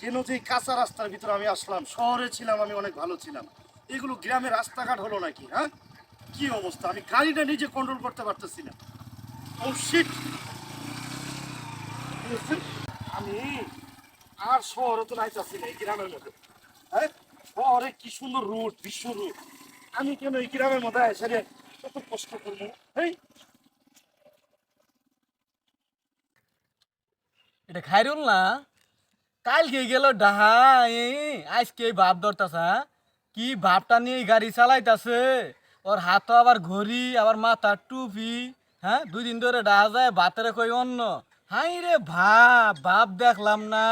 কেন যে কাঁচা রাস্তার ভিতরে আমি আসলাম, শহরে ছিলাম, আমি অনেক ভালো ছিলাম। এগুলো গ্রামের রাস্তাঘাট হলো নাকি হ্যাঁ? কি অবস্থা? আমি গাড়িটা নিজে কন্ট্রোল করতে পারতেছি না। শিট আমি আর শহরে তো নাইতাছি না, এই গ্রামের মধ্যে। হ্যাঁ? শহরে কি সুন্দর রুট, বিশ্ব রুট। আমি কেন এই গ্রামের মধ্যে এসে কত কষ্ট করব এই এটা খাইরুল না? কালকে গেল ডাহা আজকে ভাব ধরতাছা কি ভাবটা নিয়ে গাড়ি চালাইতাছে? ওর হাতে আবার ঘড়ি, আবার মাথার টুপি হ্যাঁ? দুই দিন ধরে ডাহা যায় ভাতের কই অন্য। হাই রে ভাব ভাব দেখলাম না।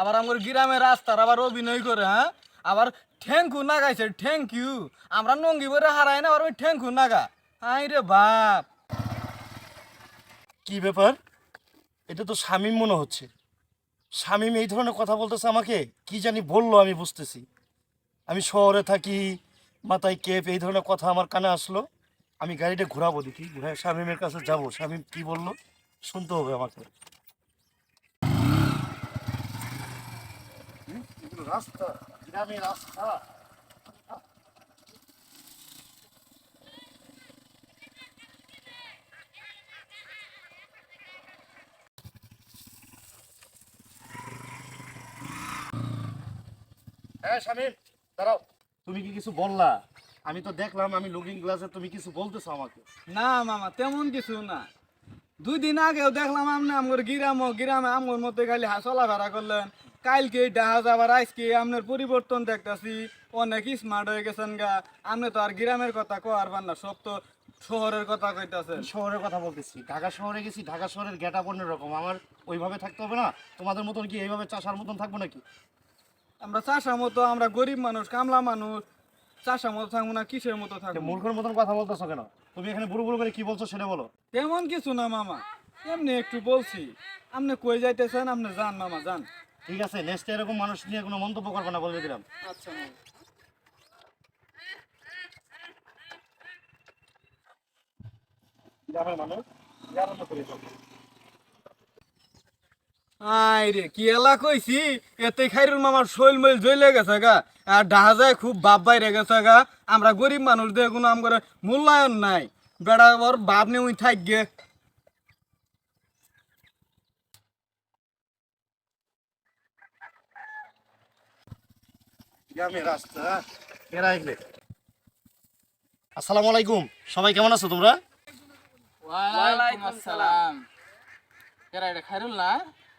আবার আমার গ্রামের রাস্তার আবার অভিনয় করে হ্যাঁ? আবার ঠ্যাঙ্কু নাগাইছে থ্যাংক ইউ আমরা নঙ্গি বলে হারাই না, আবার ওই ঠ্যাঙ্কু নাগা। হাই রে বাপ। কি ব্যাপার? এটা তো শামীম মনে হচ্ছে। শামীম এই ধরনের কথা বলতেছে আমাকে? কি জানি বলল আমি বুঝতেছি। আমি শহরে থাকি, মাথায় কেপ এই ধরনের কথা আমার কানে আসলো। আমি গাড়িটা ঘোরাবো দেখি, ঘুরে স্বামীমের কাছে যাব। স্বামী কি বলল? শুনতে হবে আমাকে। রাস্তা গ্রামের রাস্তা। হ্যাঁ শামীম দাঁড়াও। তুমি কি কিছু বললা? আমি তো দেখলাম আমি লুকিং গ্লাসে তুমি কিছু বলতেছো আমাকে। না মামা তেমন কিছু না। দুই দিন আগেও দেখলাম আপনি আমার গিরামো গিরামে আমার মতো খালি চলাফেরা করলেন। কালকে ডাহা যাবার আজকে আপনার পরিবর্তন দেখতাছি। অনেক স্মার্ট হয়ে গেছেন গা। আপনি তো আর গ্রামের কথা কোয়ার না সব তো শহরের কথা কইতাছেন শহরের কথা বলতেছি? ঢাকা শহরে গেছি ঢাকা শহরের গেট আপ রকম আমার ওইভাবে থাকতে হবে না? তোমাদের মতন কি এইভাবে চাষার মতন থাকব নাকি? আমরা চাষা মতো আমরা গরিব মানুষ কামলা মানুষ চাষা মতো থাকব না কিসের মতো থাকব? মূর্খের মতন কথা বলতেছো কেন? তুমি এখানে বুড়ো বুড়ো করে কি বলছো সেটা বলো। তেমন কিছু না মামা। এমনি একটু বলছি। আপনি কই যাইতেছেন? আপনি যান মামা যান। ঠিক আছে নেক্সট এরকম মানুষ নিয়ে কোনো মন্তব্য করবে না বলে দিলাম। আচ্ছা গ্রামের মানুষ গ্রামের মতো করে চলবে। আই রে কি এলা কইছি? এতে খাইরুল মামার শৈল মইল জ্বলে গেছে গা। আর ডাহা যায় খুব বাপ বাইরে গেছে গা। আমরা গরিব মানুষ দিয়ে কোনো আমার মূল্যায়ন নাই। বেড়া ওর বাপ নিয়ে উই থাক গে। গ্রামের রাস্তা এরা এগলে আসসালামু আলাইকুম। সবাই কেমন আছো তোমরা? ওয়ালাইকুম আসসালাম। কেরা এটা খাইরুল না?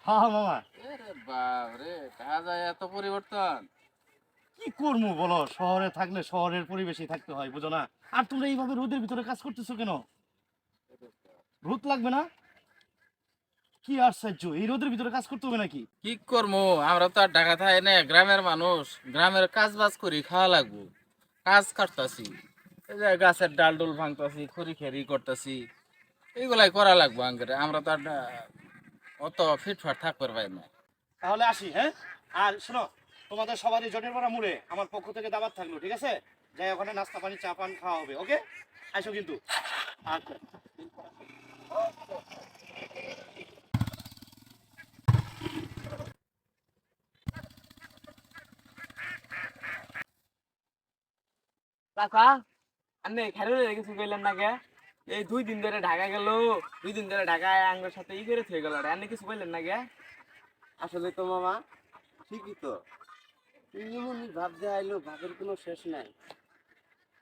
হ্যাঁ মামা। এরে বাপ রে দেখা যায় এত পরিবর্তন। কি করব বলো? শহরে থাকলে শহরের পরিবেশে থাকতে হয় বুঝো না? আর তোমরা এইভাবে রোদের ভিতরে কাজ করতেছো কেন? রোদ লাগবে না? কি আশ্চর্য এই রোদের ভিতরে কাজ করতে হবে নাকি? কি করব আমরা তো আর ঢাকা থাই না গ্রামের মানুষ। গ্রামের কাজ বাজ করি খাওয়া লাগবো। কাজ কাটতাছি এই গাছের ডাল ডুল ভাঙতাছি খড়ি খেরি করতাছি। এইগুলাই করা লাগবো আঙ্গেরে। আমরা তো আর অত ফিটফাট থাকতে পারি না। তাহলে আসি হ্যাঁ? আর শোনো তোমাদের সবারই জনের পাড়া মুড়ে আমার পক্ষ থেকে দাবার থাকল ঠিক আছে? যাই ওখানে নাস্তা পানি চা পান খাওয়া হবে ওকে? আসো কিন্তু। আচ্ছা কাকা আপনি খেলে কিছু কইলেন না কে? এই দুই দিন ধরে ঢাকা গেল। দুই দিন ধরে ঢাকায় আঙ্গের সাথে ই করে থয়ে গেল। আপনি কিছু কইলেন না কে আসলে তো মামা ঠিকই তো। ভাব যে আইলো ভাবের কোনো শেষ নাই।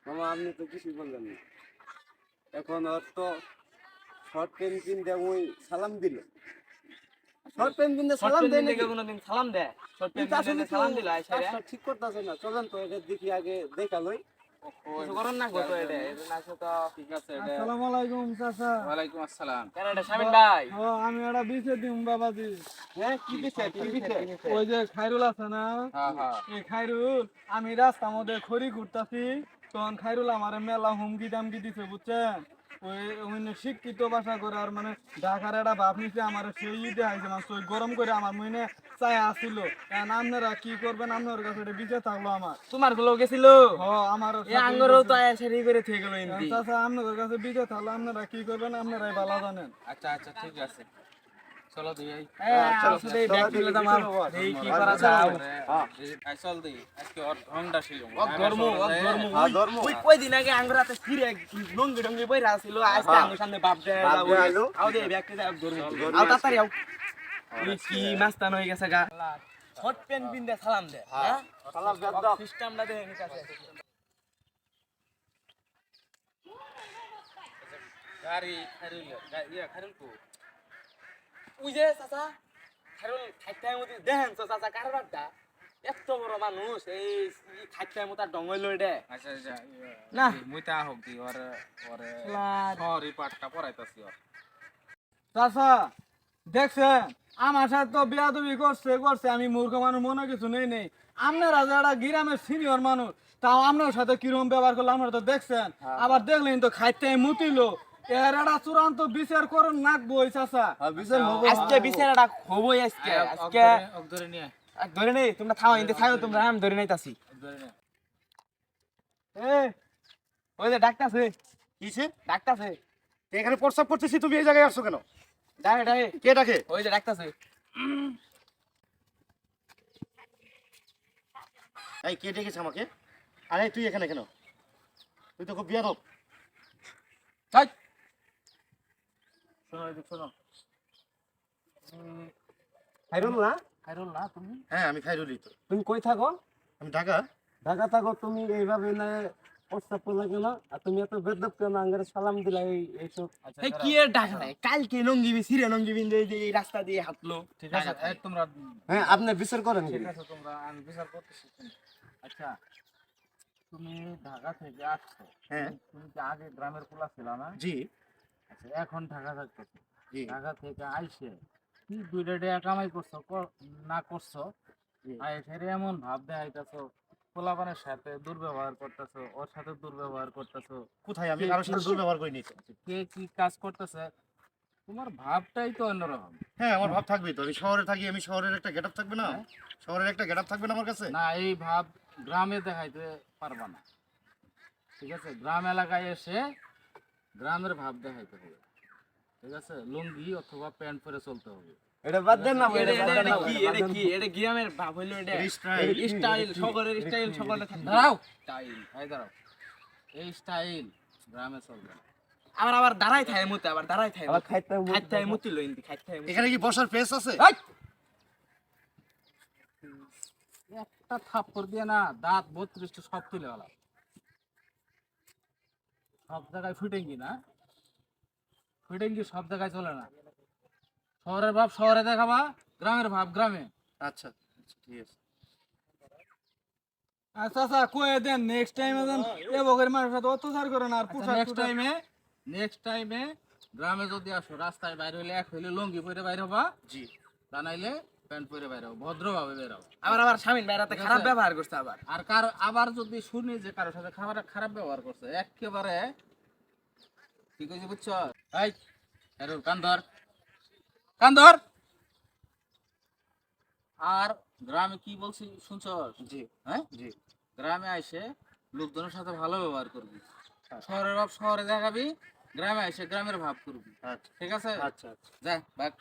মামা আপনি তো কিছুই বললেন না। এখন ওর তো শর্ট পেন কিনতে ওই সালাম দিল। শর্ট পেন কিনতে সালাম দেয় নাকি? কোনোদিন সালাম দেয়? শর্ট কিন্তু আসলে সালাম দিল ঠিক করতেছে না। চলেন তো এটা দেখি আগে দেখা লই। কিছু করেন না গো তো এটা এটা না আছে তো ঠিক আছে এটা আসসালামু আলাইকুম চাচা। ওয়ালাইকুম আসসালাম। কেন এটা শামিন ভাই। ও আমি এটা বিছে দিম বাবাজি। হ্যাঁ কি দিছে কি দিছে ওই যে খাইরুল আছে না? হ্যাঁ হ্যাঁ এই খাইরুল আমি রাস্তার মধ্যে খড়ি ঘুরতাছি তখন খাইরুল আমার মেলা হুমকি দামকি দিছে বুঝছেন? ওই অন্য শিক্ষিত ভাষা করে আর মানে ঢাকার একটা ভাব নিছে আমার সেই ঈদে মানে গরম করে আমার মনে চাই আসছিল এখন আপনারা কি করবেন? আপনার কাছে এটা বিচে থাকল আমার। তোমারগুলো গেছিল? হ আমার এই আঙ্গরও তো আয়া সেরি করে থয়ে গেল এমনি। চাচা আপনাদের কাছে বিচে থাকল। আপনারা কি করবেন? আপনারাই ভালো জানেন। আচ্ছা আচ্ছা ঠিক আছে। চলো দিই এই। আসলে ব্যাগ তুলে দাম আর এই কি করা যায়। আই চল দিই। আজকে ওর ঢংটা শিখো ও ধর্ম ও ধর্ম। ধর্ম। ওই কয়দিন আগে আঙ্গুর ফিরে লঙ্গি ডঙ্গি বইরা ছিল আজকে হ্যাঁ। সামনে বাপ দেয় বাপ দেয় আইলো। আও দে ব্যাগটা যাও ধর্ম ধর্ম আও তাড়াতাড়ি আও। তুই কি মাস্তান হয়ে গেছে গা? শর্ট প্যান্ট পিন্দে সালাম দে হ্যাঁ। সালাম দাও। সিস্টেমটা দে এর কাছে গাড়ি খাইরুল ইয়া খাইরুল কো? ওই যে চাচা খারুল খাইতে মধ্যে দেখেন তো চাচা কারবারটা? এত বড় মানুষ এই খাইতে মতো ডঙ্গল লই দে। আচ্ছা আচ্ছা না। মুই তা হোক দি ওরে ওরে লাট। সরি পাটটা পড়াইতাছি ওর। চাচা দেখছেন? আমার সাথে তো বিয়া তুমি করছে করছে আমি মূর্খ মানুষ মনে কিছু নেই নেই। আপনারা যারা গ্রামের সিনিয়র মানুষ তাও আপনার সাথে কীরকম ব্যবহার করল আপনারা তো দেখছেন। আবার দেখলেন তো খাইতে মুতিল এর একটা চূড়ান্ত বিচার করুন নাকবো ওই চাচা। হ্যাঁ, বিচার হব। আজকে বিচারটা হবই আজকে আজকে ধরে নিয়ে ধরে নেই তোমরা থাও ইনতে থাও তোমরা আমি ধরে নাইতাছি এ ওই যে ডাক্তারছে কিছে ডাক্তারছে তো এখানে প্রস্তাব করতেছি তুমি এই জায়গায় আসছো কেন? ডাকে ডাকে কে ডাকে? ওই যে এই কে ডেকেছে আমাকে? আরে তুই এখানে কেন? তুই তো খুব বিয়াদব। তাই শোনো এদিকে শোনো। খাইরুল না? খাইরুল না তুমি? হ্যাঁ আমি খাইরুলি তো। তুমি কই থাকো? আমি ঢাকা। ঢাকা থাকো তুমি এইভাবে না প্রস্তাব করলে কেন আর তুমি এত বেদব কেন আঙ্গারে সালাম দিলা এই এইসব এই কি এর ডাক নাই? কালকে লঙ্গি বি সিরে লঙ্গি বিন এই এই রাস্তা দিয়ে হাঁটলো। ঠিক আছে এই তোমরা হ্যাঁ আপনি বিচার করেন ঠিক আছে তোমরা আমি বিচার করতেছি। আচ্ছা তুমি ঢাকা থেকে আসছো। হ্যাঁ। তুমি কি আগে গ্রামের পোলা ছিল না? জি। আচ্ছা এখন ঢাকা থাকতেছো। জি। ঢাকা থেকে আইসে কি দুইটা টাকা কামাই করছ কর- না করছ? এমন ভাব দেখাইতেছো পোলাপানের সাথে দুর্ব্যবহার করতেছো ওর সাথে দুর্ব্যবহার করতেছো। কোথায়? আমি কারোর সাথে দুর্ব্যবহার করিনি কে কি কাজ করতেছে? তোমার ভাবটাই তো অন্যরকম। হ্যাঁ আমার ভাব থাকবেই তো। আমি শহরে থাকি আমি শহরের একটা গেটআপ থাকবে না? শহরের একটা গেটআপ থাকবে না আমার কাছে? না এই ভাব গ্রামে দেখাইতে পারবা না। ঠিক আছে? গ্রাম এলাকায় এসে গ্রামের ভাব দেখাইতে হবে। ঠিক আছে? লুঙ্গি অথবা প্যান্ট পরে চলতে হবে। এটা বাদ দেন না এটা এটা কি এটা কি? এটা গ্রামের ভাব হইল এটা। এই style, স্টাইল সকলের স্টাইল সকলে দাঁড়াও। স্টাইল এই দাঁড়াও। এই স্টাইল গ্রামে চলবে। না। আবার আবার দাঁড়াই থাকে মুতে আবার দাঁড়াই থাকে আবার খাইতে। খাইতে থাকে মুতি লই খাইতে এখানে কি বসার প্লেস আছে? একটা থাপ্পড় দিয়ে না দাঁত বত্রিশটা সব তুলে গেল সব জায়গায় ফিটেঙ্গি না? ফিটেঙ্গি সব জায়গায় চলে না। শহরের ভাব শহরে দেখাবা গ্রামের ভাব গ্রামে। আচ্ছা আচ্ছা, ঠিক আছে। আচ্ছা আচ্ছা কয়ে দেন নেক্সট টাইম দেন এ বগের মানুষের সাথে অত্যাচার করেন আর পোশাক নেক্সট টাইমে নেক্সট টাইমে গ্রামে যদি আসো রাস্তায় বাইরে হইলে এক হইলে লুঙ্গি পরে বাইরে হবা জি। তা নাইলে প্যান্ট পরে বাইরে হব ভদ্রভাবে বের হব। আবার আবার স্বামীন বাইরাতে খারাপ। ব্যবহার করছে আবার। আর কার আবার যদি শুনি যে কারোর সাথে খাবার খারাপ ব্যবহার করছে একেবারে কি কইছি বুঝছ? এই কান ধর। কান ধর আর গ্রামে কি বলছি শুনছো? জি। হ্যাঁ? জি। গ্রামে আইসে লোকজনের সাথে ভালো ব্যবহার করবি। শহরের ভাব শহরে দেখাবি গ্রামে আইসে গ্রামের ভাব করবি। আচ্ছা। ঠিক আছে? আচ্ছা আচ্ছা। যা বাক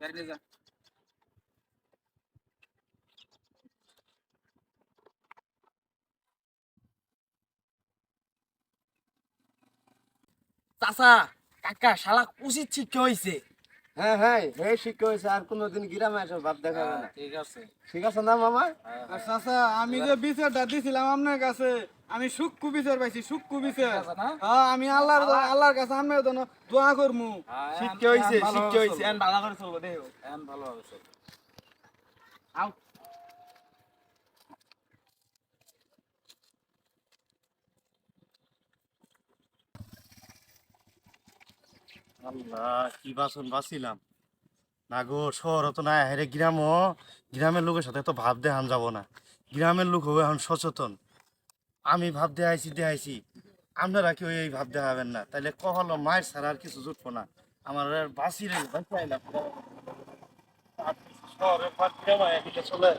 গাড়ি যা। চাচা কাকা শালা উচিত শিক্ষা হইছে। হ্যাঁ হ্যাঁ হ্যাঁ শিক্ষা হয়েছে আর কোনোদিন গ্রামে আসো ভাব দেখাবে না। ঠিক আছে। ঠিক আছে না মামা? আর চাচা আমি যে বিচারটা দিছিলাম আপনার কাছে আমি সুক্কু বিচার পাইছি সুক্কু বিচার। আছে না? হ্যাঁ আমি আল্লাহর আল্লাহর কাছে আপনার জন্য দোয়া করমু। শিক্ষা হইছে শিক্ষা হইছে। এন ভালো করে চলবো দেখো এখন ভালোভাবে চল আও আল্লাহ, কি শহর তো গ্রামের লোকের সাথে তো ভাব দেখান যাব না। গ্রামের লোক এখন সচেতন। আমি ভাব দেখাইছি দেখাইছি। আপনারা কেউ এই ভাব দেখাবেন না। তাইলে কহলো, মায়ের ছাড়া আর কিছু জুটবো না। আমার আর রে বাঁচাইলাম চলে।